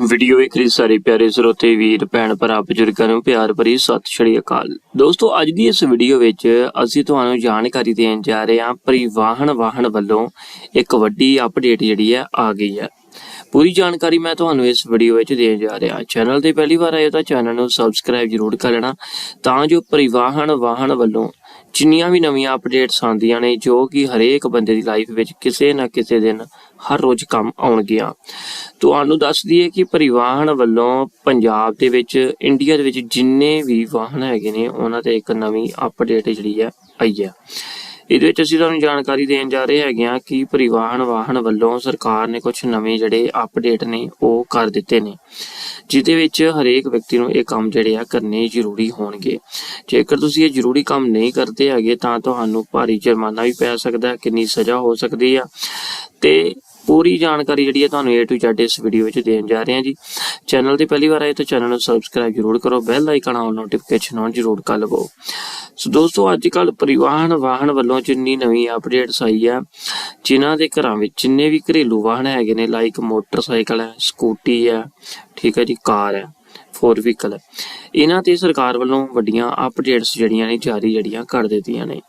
Video ਵੇਖ ਰਹੀ ਸਾਰੇ ਪਿਆਰੇ ਸਰੋਤੇ, ਵੀਰ, ਭੈਣ ਭਰਾ, ਬਜ਼ੁਰਗਾਂ ਨੂੰ ਪਿਆਰ ਭਰੀ ਸਤਿ ਸ਼੍ਰੀ ਅਕਾਲ। ਦੋਸਤੋ, ਅੱਜ ਦੀ ਇਸ ਵੀਡੀਓ ਵਿੱਚ ਅਸੀਂ ਤੁਹਾਨੂੰ ਜਾਣਕਾਰੀ ਦੇਣ ਜਾ ਰਹੇ ਹਾਂ ਪਰਿਵਾਹਨ ਵਾਹਨ ਵੱਲੋਂ ਇੱਕ ਵੱਡੀ ਅਪਡੇਟ ਜਿਹੜੀ ਹੈ ਆ ਗਈ ਹੈ। ਪੂਰੀ ਜਾਣਕਾਰੀ ਮੈਂ ਤੁਹਾਨੂੰ ਇਸ ਵੀਡੀਓ ਵਿੱਚ ਦੇਣ ਜਾ ਰਿਹਾ ਚੈਨਲ ਤੇ ਪਹਿਲੀ ਵਾਰ ਆਏ ਤਾਂ ਚੈਨਲ ਨੂੰ ਸਬਸਕ੍ਰਾਈਬ ਜ਼ਰੂਰ ਕਰ ਲੈਣਾ, ਤਾਂ ਜੋ ਪਰਿਵਾਹਨ ਵਾਹਨ ਵੱਲੋਂ ਜਿੰਨੀਆਂ ਵੀ ਨਵੀਆਂ ਅਪਡੇਟਸ ਆਉਂਦੀਆਂ ਨੇ, ਜੋ ਕਿ ਹਰੇਕ ਬੰਦੇ ਦੀ ਲਾਈਫ ਵਿੱਚ ਕਿਸੇ ਨਾ ਕਿਸੇ ਦਿਨ ਹਰ ਰੋਜ਼ ਕੰਮ ਆਉਣਗੀਆਂ। ਤੁਹਾਨੂੰ ਦੱਸ ਦਈਏ ਕਿ ਪਰਿਵਾਹਨ ਵੱਲੋਂ ਪੰਜਾਬ ਦੇ ਵਿੱਚ ਇੰਡੀਆ ਦੇ ਵਿੱਚ ਜਿੰਨੇ ਵੀ ਵਾਹਨ ਹੈਗੇ ਨੇ, ਉਹਨਾਂ ਤੇ ਇੱਕ ਨਵੀਂ ਅਪਡੇਟ ਜਿਹੜੀ ਹੈ ਆਈ ਹੈ। ਇਹਦੇ ਵਿੱਚ ਅਸੀਂ ਤੁਹਾਨੂੰ ਜਾਣਕਾਰੀ ਦੇਣ ਜਾ ਰਹੇ ਹੈਗੇ ਆ ਕਿ ਪਰਿਵਾਹਨ ਵਾਹਨ ਵੱਲੋਂ ਸਰਕਾਰ ਨੇ ਕੁਝ ਨਵੇਂ ਜਿਹੜੇ ਅਪਡੇਟ ਨੇ, ਉਹ ਕਰ ਦਿੱਤੇ ਨੇ। ਜਿਹਦੇ ਵਿੱਚ ਹਰੇਕ ਵਿਅਕਤੀ ਨੂੰ ਇਹ ਕੰਮ ਜਿਹੜੇ ਆ ਕਰਨੇ ਜ਼ਰੂਰੀ ਹੋਣਗੇ। ਜੇਕਰ ਤੁਸੀਂ ਇਹ ਜ਼ਰੂਰੀ ਕੰਮ ਨਹੀਂ ਕਰਦੇ ਹੈਗੇ, ਤਾਂ ਤੁਹਾਨੂੰ ਭਾਰੀ ਜੁਰਮਾਨਾ ਵੀ ਪੈ ਸਕਦਾ ਕਿੰਨੀ ਸਜ਼ਾ ਹੋ ਸਕਦੀ ਆ। ਤੇ ਪੂਰੀ ਜਾਣਕਾਰੀ ਜਿਹੜੀ ਹੈ ਤੁਹਾਨੂੰ A to Z ਇਸ ਵੀਡੀਓ ਵਿੱਚ ਦੇਣ ਜਾ ਰਹੇ ਹਾਂ ਜੀ। ਚੈਨਲ ਤੇ ਪਹਿਲੀ ਵਾਰ ਆਏ ਤਾਂ ਚੈਨਲ ਨੂੰ ਸਬਸਕ੍ਰਾਈਬ ਜ਼ਰੂਰ ਕਰੋ bell icon on notification on ਜ਼ਰੂਰ ਕਰ ਲਵੋ। ਸੋ ਦੋਸਤੋ ਅੱਜ ਕੱਲ ਪਰਿਵਾਹਨ ਵਾਹਨ ਵੱਲੋਂ ਜਿੰਨੀ ਨਵੀਂ ਅਪਡੇਟਸ ਆਈ ਆ ਜਿਨ੍ਹਾਂ ਦੇ ਘਰਾਂ ਵਿੱਚ ਜਿੰਨੇ ਵੀ ਘਰੇਲੂ ਵਾਹਨ ਹੈਗੇ ਨੇ ਲਾਈਕ ਮੋਟਰਸਾਈਕਲ ਹੈ ਸਕੂਟੀ ਹੈ, ਠੀਕ ਹੈ ਜੀ, ਕਾਰ ਹੈ। ਫੋਰ ਵਹੀਕਲ ਇਹਨਾਂ ਤੇ ਸਰਕਾਰ ਵੱਲੋਂ ਵੱਡੀਆਂ ਅਪਡੇਟਸ ਜਿਹੜੀਆਂ ਨੇ, ਜਾਰੀ ਜਿਹੜੀਆਂ ਕਰ ਦਿੱਤੀਆਂ ਨੇ।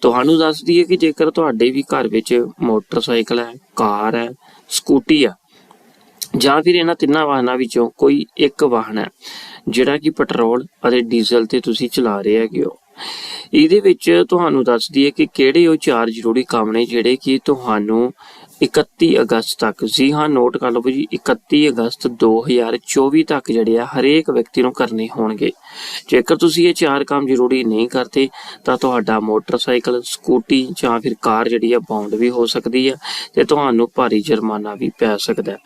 ਤੁਹਾਨੂੰ ਦੱਸ ਦਈਏ ਕਿ ਜੇਕਰ ਤੁਹਾਡੇ ਵੀ ਘਰ ਵਿੱਚ ਮੋਟਰਸਾਈਕਲ ਹੈ, ਕਾਰ ਹੈ, ਸਕੂਟੀ ਹੈ, ਜਾਂ ਫਿਰ ਇਹਨਾਂ ਤਿੰਨਾਂ ਵਾਹਨਾਂ ਵਿੱਚੋਂ ਕੋਈ ਇੱਕ ਵਾਹਨ ਹੈ, ਜਿਹੜਾ ਕਿ ਪੈਟਰੋਲ ਅਤੇ ਡੀਜ਼ਲ ਤੇ ਤੁਸੀਂ ਚਲਾ ਰਹੇ ਹੈਗੇ ਹੋ। ਇਹਦੇ ਵਿੱਚ ਤੁਹਾਨੂੰ ਦੱਸ ਦਈਏ ਕਿ ਕਿਹੜੇ ਉਹ ਚਾਰ ਜ਼ਰੂਰੀ ਕੰਮ ਨੇ ਜਿਹੜੇ ਕਿ ਤੁਹਾਨੂੰ 31 ਅਗਸਤ ਤੱਕ। ਜੀ ਹਾਂ ਨੋਟ ਕਰ ਲਓ ਜੀ 31 ਅਗਸਤ 2024 ਤੱਕ ਜਿਹੜੇ ਆ, ਹਰੇਕ ਵਿਅਕਤੀ ਨੂੰ ਕਰਨੇ ਹੋਣਗੇ। ਜੇਕਰ ਤੁਸੀਂ ਇਹ ਚਾਰ ਕੰਮ ਜ਼ਰੂਰੀ ਨਹੀਂ ਕਰਦੇ, ਤਾਂ ਤੁਹਾਡਾ ਮੋਟਰਸਾਈਕਲ, ਸਕੂਟੀ ਜਾਂ ਫਿਰ ਕਾਰ ਜਿਹੜੀ ਆ ਬਾਉਂਡ ਵੀ ਹੋ ਸਕਦੀ ਹੈ ਤੇ ਤੁਹਾਨੂੰ ਭਾਰੀ ਜੁਰਮਾਨਾ ਵੀ ਪੈ ਸਕਦਾ।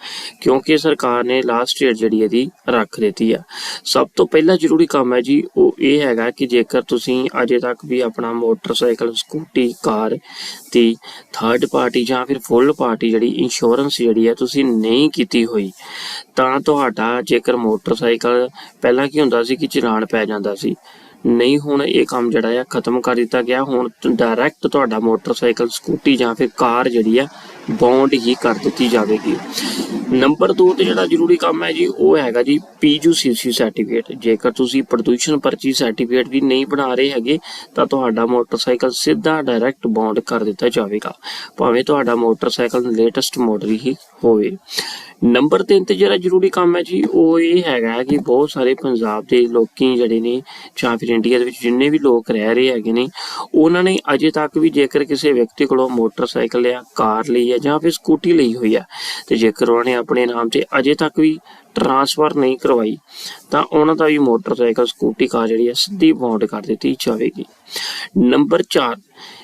ਕਿਉਂਕਿ ਸਰਕਾਰ ਨੇ ਲਾਸਟ ਡੇਟ ਜਿਹੜੀ ਇਹਦੀ ਰੱਖ ਦਿੱਤੀ ਆ। ਸਭ ਤੋਂ ਪਹਿਲਾ ਜ਼ਰੂਰੀ ਕੰਮ ਹੈ ਜੀ, ਉਹ ਇਹ ਹੈਗਾ ਕਿ ਜੇਕਰ ਤੁਸੀਂ ਅਜੇ ਤੱਕ ਵੀ ਆਪਣਾ ਮੋਟਰਸਾਈਕਲ, ਸਕੂਟੀ, ਕਾਰ ਦੀ ਥਰਡ ਪਾਰਟੀ ਜਾਂ ਫਿਰ ਫੁੱਲ ਪਾਰਟੀ ਜਿਹੜੀ ਇੰਸ਼ੋਰੈਂਸ ਜਿਹੜੀ ਹੈ ਤੁਸੀਂ ਨਹੀਂ ਕੀਤੀ ਹੋਈ, ਤਾਂ ਤੁਹਾਡਾ ਜੇਕਰ ਮੋਟਰਸਾਈਕਲ ਪਹਿਲਾਂ ਕੀ ਹੁੰਦਾ ਸੀ ਕਿ ਚਲਾਨ ਪੈ ਜਾਂਦਾ ਸੀ, ਨਹੀਂ ਹੁਣ ਇਹ ਕੰਮ ਜਿਹੜਾ ਆ ਖਤਮ ਕਰ ਦਿੱਤਾ ਗਿਆ, ਹੁਣ ਡਾਇਰੈਕਟ ਤੁਹਾਡਾ ਮੋਟਰਸਾਈਕਲ, ਸਕੂਟੀ ਜਾਂ ਫਿਰ ਕਾਰ ਜਿਹੜੀ ਆ ਬੌਂਡ ਹੀ ਕਰ ਦਿੱਤੀ ਜਾਵੇਗੀ। ਨੰਬਰ 2 ਤੇ ਜਿਹੜਾ ਜ਼ਰੂਰੀ ਕੰਮ ਹੈ ਜੀ, ਉਹ ਹੈਗਾ ਜੀ ਪੀਯੂਸੀਸੀ ਸਰਟੀਫਿਕੇਟ ਜੇਕਰ ਤੁਸੀਂ ਪ੍ਰਦੂਸ਼ਣ ਪਰਚੀ ਸਰਟੀਫਿਕੇਟ ਵੀ ਨਹੀਂ ਬਣਾ ਰਹੇ ਹੈਗੇ, ਤਾਂ ਤੁਹਾਡਾ ਮੋਟਰਸਾਈਕਲ ਸਿੱਧਾ ਡਾਇਰੈਕਟ ਬੌਂਡ ਕਰ ਦਿੱਤਾ ਜਾਵੇਗਾ। ਭਾਵੇਂ ਤੁਹਾਡਾ ਮੋਟਰਸਾਈਕਲ ਲੇਟੈਸਟ ਮਾਡਲ ਹੀ ਹੋਵੇ। ਨੰਬਰ 3 ਤੇ ਜਿਹੜਾ ਜ਼ਰੂਰੀ ਕੰਮ ਹੈ ਜੀ, ਉਹ ਇਹ ਹੈਗਾ ਕਿ ਬਹੁਤ ਸਾਰੇ ਪੰਜਾਬ ਦੇ ਲੋਕੀ ਜਿਹੜੇ ਨੇ ਜਾਂ ਫਿਰ ਇੰਡੀਆ ਦੇ ਵਿੱਚ ਜਿੰਨੇ ਵੀ ਲੋਕ ਰਹਿ ਰਹੇ ਹੈਗੇ ਨੇ, ਉਹਨਾਂ ਨੇ ਅਜੇ ਤੱਕ ਵੀ ਜੇਕਰ ਕਿਸੇ ਵਿਅਕਤੀ ਕੋਲੋਂ ਮੋਟਰਸਾਈਕਲ ਜਾਂ ਕਾਰ ਲਈ ਹੈ ਜਾਂ ਫਿਰ ਸਕੂਟੀ ਲਈ ਹੋਈ ਹੈ, ਤੇ ਜੇਕਰ ਉਹਨਾਂ ਨੇ ਆਪਣੇ ਨਾਮ ਤੇ ਅਜੇ ਤੱਕ ਵੀ ਟ੍ਰਾਂਸਫਰ ਨਹੀਂ ਕਰਵਾਈ, ਤਾਂ ਉਹਨਾਂ ਦਾ ਵੀ ਮੋਟਰਸਾਈਕਲ, ਸਕੂਟੀ, ਕਾਰ ਜਿਹੜੀ ਹੈ ਸਿੱਧੀ ਬੌਂਡ ਕਰ ਦਿੱਤੀ ਜਾਵੇਗੀ। ਨੰਬਰ 4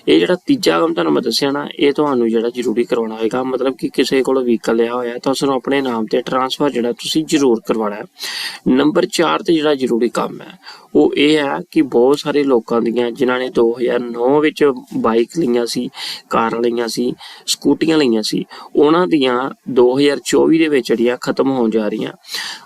ਇਹ ਜਿਹੜਾ ਤੀਜਾ ਕੰਮ ਤੁਹਾਨੂੰ ਮੈਂ ਦੱਸਿਆ ਨਾ, ਇਹ ਤੁਹਾਨੂੰ ਜਿਹੜਾ ਜ਼ਰੂਰੀ ਕਰਵਾਉਣਾ ਹੋਏਗਾ। ਮਤਲਬ ਕਿ ਕਿਸੇ ਕੋਲ ਵਹੀਕਲ ਲਿਆ ਹੋਇਆ, ਤਾਂ ਉਸ ਨੂੰ ਆਪਣੇ ਨਾਮ ਤੇ ਟ੍ਰਾਂਸਫਰ ਜਿਹੜਾ ਤੁਸੀਂ ਜ਼ਰੂਰ ਕਰਵਾਉਣਾ ਹੈ। ਨੰਬਰ 4 ਤੇ ਜਿਹੜਾ ਜ਼ਰੂਰੀ ਕੰਮ ਹੈ ਉਹ ਇਹ ਹੈ ਕਿ ਬਹੁਤ ਸਾਰੇ ਲੋਕਾਂ ਦੀਆਂ, ਜਿਨ੍ਹਾਂ ਨੇ 2009 ਵਿੱਚ ਬਾਈਕ ਲਈਆਂ ਸੀ, ਕਾਰਾਂ ਲਈਆਂ ਸੀ, ਸਕੂਟੀਆਂ ਲਈਆਂ ਸੀ, ਉਹਨਾਂ ਦੀਆਂ 2024 ਦੇ ਵਿੱਚ ਜਿਹੜੀਆਂ ਖਤਮ ਹੋਣ ਜਾ ਰਹੀਆਂ।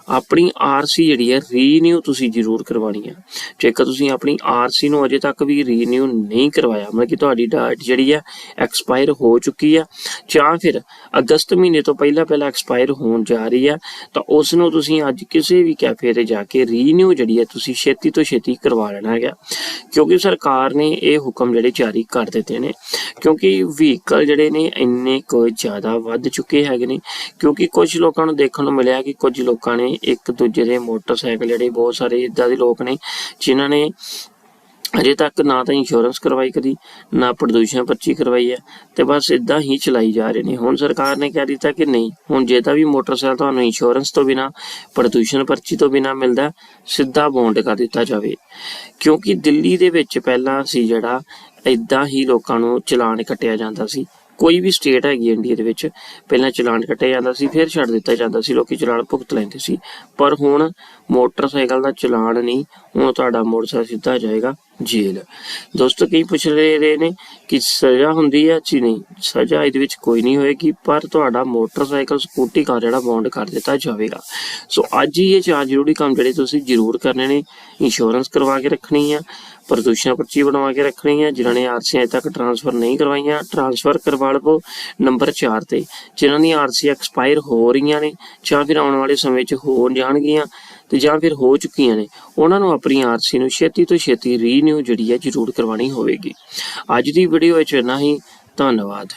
ਆਪਣੀ ਆਰਸੀ ਜਿਹੜੀ ਹੈ ਰੀਨਿਊ ਤੁਸੀਂ ਜ਼ਰੂਰ ਕਰਵਾਉਣੀ ਹੈ। ਜੇਕਰ ਤੁਸੀਂ ਆਪਣੀ ਆਰਸੀ ਨੂੰ ਅਜੇ ਤੱਕ ਵੀ ਰੀਨਿਊ ਨਹੀਂ ਕਰਵਾਇਆ, ਮਤਲਬ ਕਿ ਤੁਹਾਡੀ ਡੇਟ ਜਿਹੜੀ ਹੈ ਐਕਸਪਾਇਰ ਹੋ ਚੁੱਕੀ ਹੈ, ਜਾਂ ਫਿਰ ਅਗਸਤ ਮਹੀਨੇ ਤੋਂ ਪਹਿਲਾਂ ਪਹਿਲਾਂ ਐਕਸਪਾਇਰ ਹੋਣ ਜਾ ਰਹੀ ਹੈ, ਤਾਂ ਉਸ ਨੂੰ ਤੁਸੀਂ ਅੱਜ ਕਿਸੇ ਵੀ ਕੈਫੇ ਤੇ ਜਾ ਕੇ ਰੀਨਿਊ ਜਿਹੜੀ ਹੈ, ਤੁਸੀਂ ਛੇਤੀ ਤੋਂ ਛੇਤੀ ਕਰਵਾ ਲੈਣਾ ਹੈਗਾ। ਕਿਉਂਕਿ ਸਰਕਾਰ ਨੇ ਇਹ ਹੁਕਮ ਜਿਹੜੇ ਜਾਰੀ ਕਰ ਦਿੱਤੇ ਨੇ, ਕਿਉਂਕਿ ਵਹੀਕਲ ਜਿਹੜੇ ਨੇ ਇੰਨੇ ਕੁ ਜ਼ਿਆਦਾ ਵੱਧ ਚੁੱਕੇ ਹੈਗੇ ਨੇ, ਕਿਉਂਕਿ ਕੁਝ ਲੋਕਾਂ ਨੂੰ ਦੇਖਣ ਨੂੰ ਮਿਲਿਆ ਕਿ ਕੁਝ ਲੋਕਾਂ ਨੇ ਇੱਕ ਦੂਜੇ ਦੇ ਮੋਟਰਸਾਈਕਲ ਜਿਹੜੇ ਬਹੁਤ ਸਾਰੇ ਇਦਾਂ ਦੇ ਲੋਕ ਨੇ, ਜਿਨ੍ਹਾਂ ਨੇ ਅਜੇ ਤੱਕ ਨਾ ਤਾਂ ਇੰਸ਼ੋਰੈਂਸ ਕਰਵਾਈ ਕਦੀ, ਨਾ ਪ੍ਰਦੂਸ਼ਣ ਪਰਚੀ ਕਰਵਾਈ ਹੈ ਤੇ ਬਸ ਇਦਾਂ ਹੀ ਚਲਾਈ ਜਾ ਰਹੇ ਨੇ। ਹੁਣ ਸਰਕਾਰ ਨੇ ਕਹਿ ਦਿੱਤਾ ਕਿ ਨਹੀਂ, ਹੁਣ ਜੇ ਤਾਂ ਵੀ ਮੋਟਰਸਾਈਕਲ ਤੁਹਾਨੂੰ ਇੰਸ਼ੋਰੈਂਸ ਤੋਂ ਬਿਨਾ, ਪ੍ਰਦੂਸ਼ਣ ਪਰਚੀ ਤੋਂ ਬਿਨਾ ਮਿਲਦਾ ਸਿੱਧਾ ਬੌਂਡ ਕਰ ਦਿੱਤਾ ਜਾਵੇ। ਕਿਉਂਕਿ ਦਿੱਲੀ ਦੇ ਵਿੱਚ ਪਹਿਲਾਂ ਸੀ ਜਿਹੜਾ ਇਦਾਂ ਹੀ ਲੋਕਾਂ ਨੂੰ ਚਲਾਨ ਕੱਟਿਆ ਜਾਂਦਾ ਸੀ। ਕੋਈ ਵੀ ਸਟੇਟ ਹੈਗੀ ਇੰਡੀਆ ਦੇ ਵਿੱਚ, ਪਹਿਲਾਂ ਚਲਾਨ ਕੱਟਿਆ ਜਾਂਦਾ ਸੀ, ਫਿਰ ਛੱਡ ਦਿੱਤਾ ਜਾਂਦਾ ਸੀ, ਲੋਕੀ ਚਲਾਨ ਭੁਗਤ ਲੈਂਦੇ ਸੀ। ਪਰ ਹੁਣ ਮੋਟਰਸਾਈਕਲ ਦਾ ਚਲਾਨ ਨਹੀਂ, ਹੁਣ ਤੁਹਾਡਾ ਮੋਟਰਸਾਈਕਲ ਸਿੱਧਾ ਜਾਏਗਾ। ਜੇਲ੍ਹ। ਦੋਸਤੋ ਕਈ ਪੁੱਛ ਰਹੇ ਨੇ ਕਿ ਸਜ਼ਾ ਹੁੰਦੀ ਹੈ ਜੀ ਨਹੀਂ? ਸਜ਼ਾ ਇਹਦੇ ਵਿੱਚ ਕੋਈ ਨਹੀਂ ਹੋਏਗੀ, ਪਰ ਤੁਹਾਡਾ ਮੋਟਰਸਾਈਕਲ, ਸਕੂਟੀ, ਕਾਰ ਜਿਹੜਾ ਬੌਂਡ ਕਰ ਦਿੱਤਾ ਜਾਵੇਗਾ। ਸੋ ਅੱਜ ਹੀ ਇਹ ਚਾਰ ਜ਼ਰੂਰੀ ਕੰਮ ਜਿਹੜੇ ਤੁਸੀਂ ਜ਼ਰੂਰ ਕਰਨੇ ਨੇ। ਇੰਸ਼ੋਰੈਂਸ ਕਰਵਾ ਕੇ ਰੱਖਣੀ ਆ, ਪ੍ਰਦੂਸ਼ਣ ਪਰਚੀ ਬਣਵਾ ਕੇ ਰੱਖਣੀ ਹੈ ਜਿਨ੍ਹਾਂ ਨੇ ਆਰਸੀ ਅਜੇ ਤੱਕ ਟ੍ਰਾਂਸਫਰ ਨਹੀਂ ਕਰਵਾਈਆਂ ਟ੍ਰਾਂਸਫਰ ਕਰਵਾ ਲਵੋ ਨੰਬਰ 4 ਤੇ। ਜਿਨ੍ਹਾਂ ਦੀ ਆਰਸੀ ਐਕਸਪਾਇਰ ਹੋ ਰਹੀਆਂ ਨੇ ਜਾਂ ਫਿਰ ਆਉਣ ਵਾਲੇ ਸਮੇਂ 'ਚ ਹੋ ਜਾਣਗੀਆਂ ਤੇ ਜਾਂ ਫਿਰ ਹੋ ਚੁੱਕੀਆਂ ਨੇ, ਉਹਨਾਂ ਨੂੰ ਆਪਣੀ ਆਰਸੀ ਨੂੰ ਛੇਤੀ ਤੋਂ ਛੇਤੀ ਰੀਨਿਊ ਜਿਹੜੀ ਹੈ ਜ਼ਰੂਰ ਕਰਵਾਉਣੀ ਹੋਵੇਗੀ। ਅੱਜ ਦੀ ਵੀਡੀਓ ਵਿੱਚ ਇੰਨਾ ਹੀ, ਧੰਨਵਾਦ।